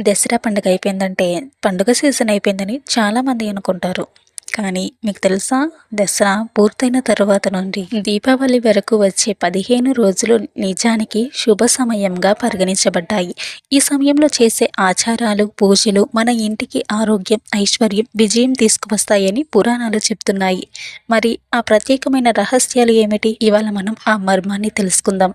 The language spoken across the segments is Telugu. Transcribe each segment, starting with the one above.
దసరా పండుగ అయిపోయిందంటే పండుగ సీజన్ అయిపోయిందని చాలామంది అనుకుంటారు. కానీ మీకు తెలుసా? దసరా పూర్తయిన తరువాత నుండి దీపావళి వరకు వచ్చే పదిహేను రోజులు నిజానికి శుభ సమయంగా పరిగణించబడ్డాయి. ఈ సమయంలో చేసే ఆచారాలు పూజలు మన ఇంటికి ఆరోగ్యం ఐశ్వర్యం విజయం తీసుకువస్తాయని పురాణాలు చెప్తున్నాయి. మరి ఆ ప్రత్యేకమైన రహస్యాలు ఏమిటి? ఇవాళ మనం ఆ మర్మాన్ని తెలుసుకుందాం.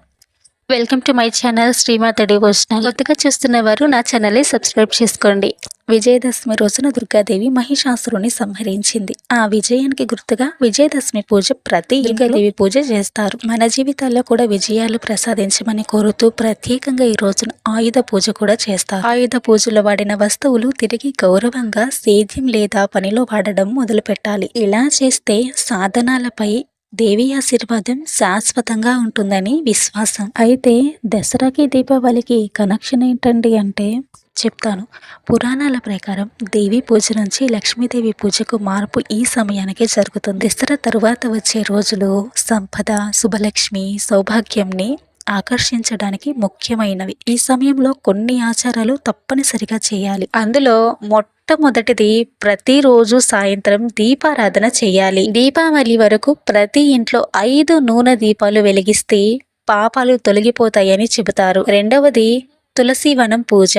Welcome to my channel Srimata devotional కొత్తగా చూస్తున్న వారు నా ఛానల్ని సబ్స్క్రైబ్ చేసుకోండి. విజయదశమి రోజున దుర్గాదేవి మహిషాసురుని సంహరించింది. ఆ విజయానికి గుర్తుగా విజయదశమి పూజ ప్రతి దుర్గాదేవి పూజ చేస్తారు. మన జీవితాల్లో కూడా విజయాలు ప్రసాదించమని కోరుతూ ప్రత్యేకంగా ఈ రోజున ఆయుధ పూజ కూడా చేస్తారు. ఆయుధ పూజలో వాడిన వస్తువులు తిరిగి గౌరవంగా సేద్యం లేదా పనిలో వాడడం మొదలు పెట్టాలి ఇలా చేస్తే సాధనాలపై దేవి ఆశీర్వాదం శాశ్వతంగా ఉంటుందని విశ్వాసం. అయితే దసరాకి దీపావళికి కనెక్షన్ ఏంటండి అంటే చెప్తాను. పురాణాల ప్రకారం దేవి పూజ నుంచి లక్ష్మీదేవి పూజకు మార్పు ఈ సమయానికే జరుగుతుంది. దసరా తరువాత వచ్చే రోజులు సంపద శుభలక్ష్మి సౌభాగ్యంని ఆకర్షించడానికి ముఖ్యమైనవి. ఈ సమయంలో కొన్ని ఆచారాలు తప్పనిసరిగా చేయాలి. అందులో మొట్టమొదటిది ప్రతిరోజు సాయంత్రం దీపారాధన చేయాలి. దీపావళి వరకు ప్రతి ఇంట్లో ఐదు నూనె దీపాలు వెలిగిస్తే పాపాలు తొలగిపోతాయని చెబుతారు. రెండవది తులసివనం పూజ.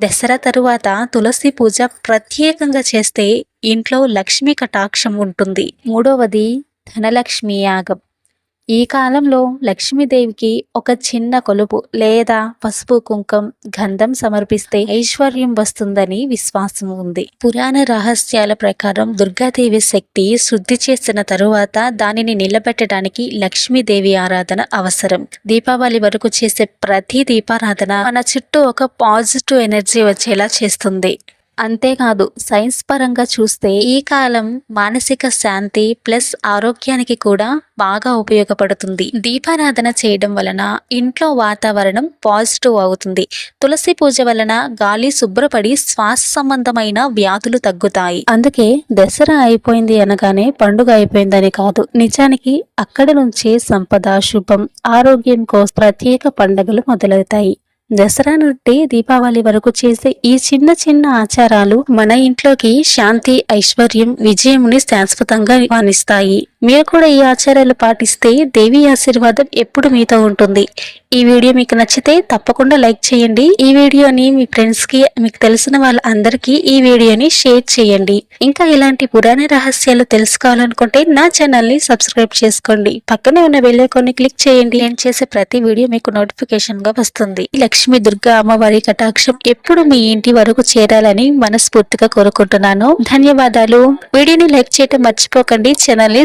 దసరా తరువాత తులసి పూజ ప్రత్యేకంగా చేస్తే ఇంట్లో లక్ష్మీ కటాక్షం ఉంటుంది. మూడవది ధనలక్ష్మి యాగం. ఈ కాలంలో లక్ష్మీదేవికి ఒక చిన్న కొలుపు లేదా పసుపు కుంకం గంధం సమర్పిస్తే ఐశ్వర్యం వస్తుందని విశ్వాసం ఉంది. పురాణ రహస్యాల ప్రకారం దుర్గాదేవి శక్తి శుద్ధి చేసిన తరువాత దానిని నిలబెట్టడానికి లక్ష్మీదేవి ఆరాధన అవసరం. దీపావళి వరకు చేసే ప్రతి దీపారాధన మన చుట్టూ ఒక పాజిటివ్ ఎనర్జీ వచ్చేలా చేస్తుంది. అంతేకాదు సైన్స్ పరంగా చూస్తే ఈ కాలం మానసిక శాంతి ప్లస్ ఆరోగ్యానికి కూడా బాగా ఉపయోగపడుతుంది. దీపారాధన చేయడం వలన ఇంట్లో వాతావరణం పాజిటివ్ అవుతుంది. తులసి పూజ వలన గాలి శుభ్రపడి శ్వాస సంబంధమైన వ్యాధులు తగ్గుతాయి. అందుకే దసరా అయిపోయింది అనగానే పండుగ అయిపోయిందని కాదు నిజానికి అక్కడి నుంచే సంపద శుభం ఆరోగ్యం కోసం ప్రత్యేక పండుగలు మొదలవుతాయి. దసరా నుండి దీపావళి వరకు చేసే ఈ చిన్న చిన్న ఆచారాలు మన ఇంట్లోకి శాంతి ఐశ్వర్యం విజయముని శాశ్వతంగా వాణిస్తాయి మీరు కూడా ఈ ఆచారాలు పాటిస్తే దేవి ఆశీర్వాదం ఎప్పుడు మీతో ఉంటుంది. ఈ వీడియో మీకు నచ్చితే తప్పకుండా లైక్ చేయండి. ఈ వీడియోని మీ ఫ్రెండ్స్కి మీకు తెలిసిన వాళ్ళందరికీ ఈ వీడియోని షేర్ చేయండి. ఇంకా ఇలాంటి పురాణ రహస్యాలు తెలుసుకోవాలనుకుంటే నా ఛానల్ని సబ్స్క్రైబ్ చేసుకోండి. పక్కనే ఉన్న వెళ్ళేకొని క్లిక్ చేయండి. నేను చేసే ప్రతి వీడియో మీకు నోటిఫికేషన్గా వస్తుంది. లక్ష్మి దుర్గా అమ్మవారి కటాక్షం ఎప్పుడు మీ ఇంటి వరకు చేరాలని మనస్ఫూర్తిగా కోరుకుంటున్నాను. ధన్యవాదాలు. వీడియోని లైక్ చేయటం మర్చిపోకండి. ఛానల్ని